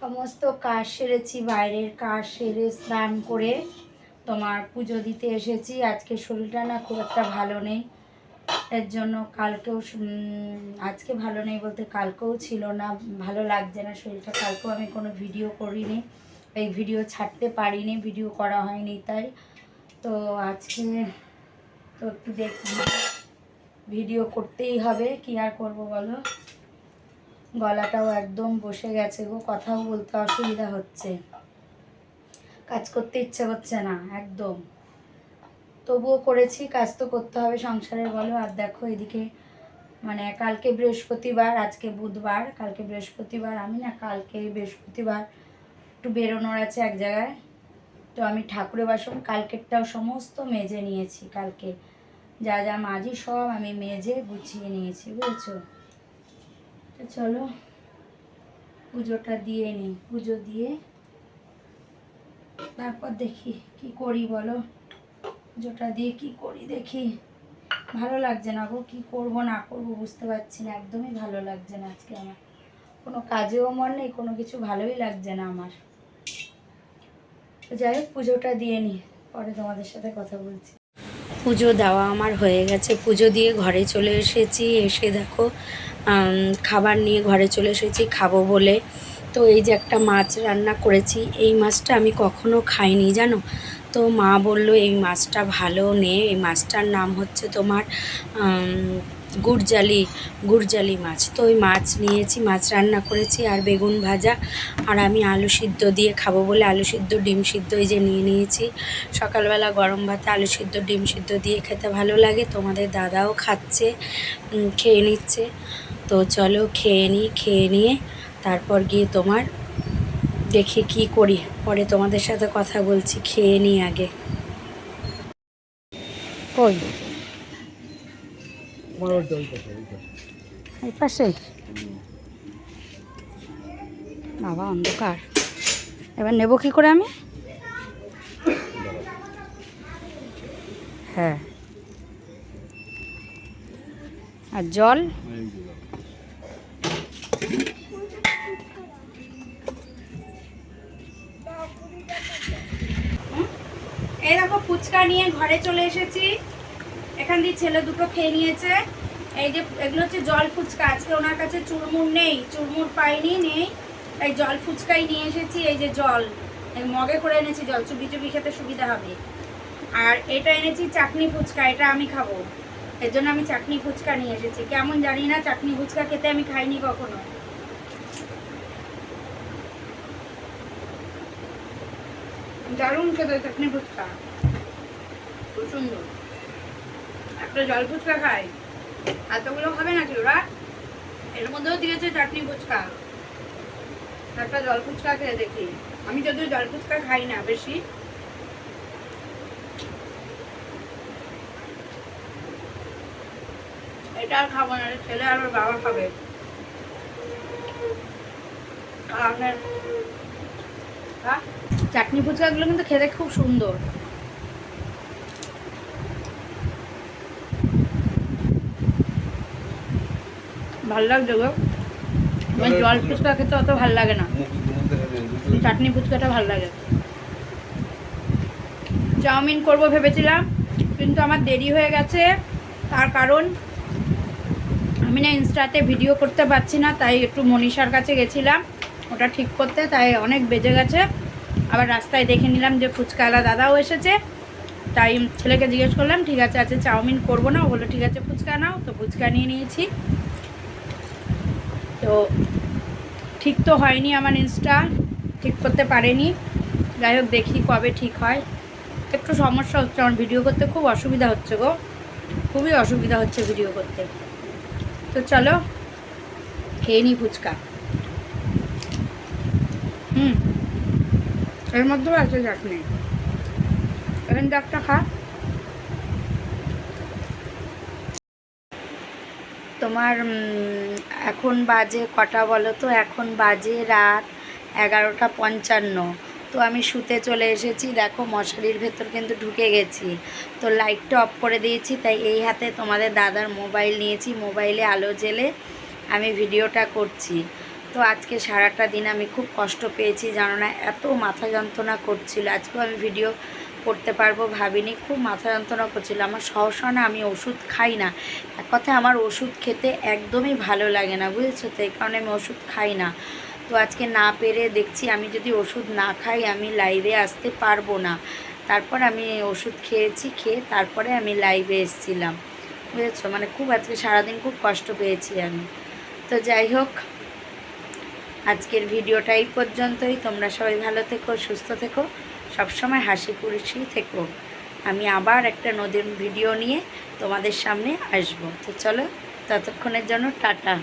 সমস্ত কাজ সেরেছি, বাইরের কাজ সেরে স্নান করে তোমার পুজো দিতে এসেছি। আজকে শরীরটা না খুব একটা ভালো নেই। এর জন্য কালকেও আজকে ভালো নেই বলতে কালকেও ছিল না। ভালো লাগছে না শরীরটা। কালকেও আমি কোনো ভিডিও করিনি। এই ভিডিও ছাড়তে পারিনি, ভিডিও করা হয়নি তাই। তো আজকে তো একটু দেখি। ভিডিও করতেই হবে। কি আর করব বলো? গলাটাও একদম বসে গেছে গো, কথাও বলতে অসুবিধা হচ্ছে। কাজ করতে ইচ্ছে করছে না, একদম। তবুও করেছি, কাজ তো করতে হবে সংসারের বলো। আর দেখো এদিকে মানে কালকে বৃহস্পতিবার, আজকে বুধবার, কালকে বৃহস্পতিবার, আমি না কালকে বৃহস্পতিবার একটু বেরোনোর আছে এক জায়গায়। তো আমি ঠাকুরের বাসন, কালকেরটাও সমস্ত মেজে নিয়েছি, কালকে। যা যা মাজি সব আমি মেজে গুছিয়ে নিয়েছি, বুঝেছ? চলো, পুজোটা দিয়ে নিই। পুজো দিয়ে তারপর দেখি কি করি বলো? পুজোটা দিয়ে কি করি দেখি। ভালো লাগছে না গো, কি করব, না করব বুঝতে পারছি না, একদমই ভালো লাগছে না আজকে আমার। কোনো কাজেও মন নেই, কোনো কিছু ভালোই লাগছে না আমার। যাই হোক, পুজোটা দিয়ে নিই পরে তোমাদের সাথে কথা বলছি। পুজো দেওয়া আমার হয়ে গেছে। পুজো দিয়ে ঘরে চলে এসেছি। এসে দেখো খাবার নিয়ে ঘরে চলে এসেছি, খাব বলে। তো এই যে একটা মাছ রান্না করেছি। এই মাছটা আমি কখনো খাইনি, জানো? তো মা বলল, এই মাছটা ভালো নে। এই মাছটার নাম হচ্ছে তোমার গুড়জালি গুড়জালি মাছ। তো ওই মাছ নিয়েছি, মাছ রান্না করেছি আর বেগুন ভাজা আর আমি আলু সিদ্ধ দিয়ে খাব বলে আলু সিদ্ধ, ডিম সিদ্ধ এই যে নিয়ে নিয়েছি। সকালবেলা গরম ভাতে আলু সিদ্ধ, ডিম সিদ্ধ দিয়ে খেতে ভালো লাগে। তোমাদের দাদাও খাচ্ছে খেয়ে নিচ্ছে। তো চলো খেয়ে নিই খেয়ে নিয়ে তারপর গিয়ে তোমার দেখি কি করি। পরে তোমাদের সাথে কথা বলছি, খেয়ে নিই আগে। কই? এই পাশে। বাবা অন্ধকার। এবার নেব কি করে আমি? হ্যাঁ। আর জল? এই এই দেখো ফুচকা নিয়ে ঘরে চলে এসেছি। এখান দিয়ে ছেলে দুটো খেয়ে নিয়েছে। এই যে, এগুলো হচ্ছে জল ফুচকা। আজকে ওনার কাছে চুরমুর নেই, চুরমুর পাইনি, নেই। তাই জল ফুচকাই নিয়ে এসেছি, এই যে জল। মগে করে এনেছি জল, চুবি চুবি খেতে সুবিধা হবে। আর এটা এনেছি চাটনি ফুচকা, এটা আমি খাব। এর জন্য আমি চাটনি ফুচকা নিয়ে এসেছি। কেমন জানি না চাটনি ফুচকা খেতে আমি খাইনি কখনো। দারুণ খেতে চাটনি ফুচকা। খুব সুন্দর। একটা জল ফুচকা খাই। এতগুলো খাবে নাকি ওরা? এর মধ্যেও দিয়েছে চাটনি ফুচকা। একটা জল ফুচকা খেয়ে দেখি। আমি যদিও জল ফুচকা খাই না বেশি। এটা আর খাব না ছেলে আর ওর বাবা খাবে। আর হ্যাঁ? চাটনি ফুচকাগুলো কিন্তু খেতে খুব সুন্দর। ভালো লাগছে গো। আমার জল ফুচকা খেতে অত ভালো লাগে না। চাটনি ফুচকাটা ভালো লাগে। চাউমিন করব ভেবেছিলাম কিন্তু আমার দেরি হয়ে গেছে। তার কারণ আমি না ইনস্টাতে ভিডিও করতে পারছি না তাই একটু মনীষার কাছে গেছিলাম। ওটা ঠিক করতে তাই অনেক বেজে গেছে। আবার রাস্তায় দেখে নিলাম যে ফুচকাওয়ালা দাদাও এসেছে। তাই ছেলেকে জিজ্ঞেস করলাম ঠিক আছে আজকে চাউমিন করব না? ও বলল ঠিক আছে ফুচকা নাও। তো ফুচকা নিয়ে নিয়েছি। তো ঠিক তো হয়নি আমার ইনস্টা ঠিক করতে পারেনি। যাই হোক, দেখি কবে ঠিক হয়। একটু সমস্যা হচ্ছে আমার ভিডিও করতে, খুব অসুবিধা হচ্ছে গো। খুবই অসুবিধা হচ্ছে ভিডিও করতে। তো চলো, খেয়ে নিই ফুচকা। হুম, এর মধ্যেও আছে চাটনি এখান একটা খা। তোমার এখন বাজে কটা বলো তো? এখন বাজে রাত এগারোটা পঞ্চান্ন। তো আমি শুতে চলে এসেছি। দেখো মশারির ভেতর কিন্তু ঢুকে গেছি। তো লাইটটা অফ করে দিয়েছি, তাই এই হাতে তোমাদের দাদার মোবাইল নিয়েছি। মোবাইলে আলো জ্বেলে আমি ভিডিওটা করছি। তো আজকে সারাটা দিন আমি খুব কষ্ট পেয়েছি, জানো না? এত মাথা যন্ত্রণা করছিল। আজকেও আমি ভিডিও করতে পারব ভাবিনি, খুব মাথা যন্ত্রণা করছিল। আমার সহসা না আমি ওষুধ খাই না। এক কথায় আমার ওষুধ খেতে একদমই ভালো লাগে না, বুঝেছ তো? এই কারণে আমি ওষুধ খাই না। তো আজকে না পেরে দেখছি আমি যদি ওষুধ না খাই, আমি লাইভে আসতে পারব না। তারপর আমি ওষুধ খেয়েছি, খেয়ে তারপরে আমি লাইভে এসেছিলাম, বুঝেছ? মানে খুব আজকে, সারাদিন খুব কষ্ট পেয়েছি আমি। তো যাই হোক, আজকের ভিডিওটা এই পর্যন্তই। তোমরা সবাই ভালো থেকো, সুস্থ থেকো। সবসময় হাসি খুশি থেকো। আমি আবার একটা নদীর ভিডিও নিয়ে তোমাদের সামনে আসব। তো চলো, ততক্ষণের জন্য টাটা।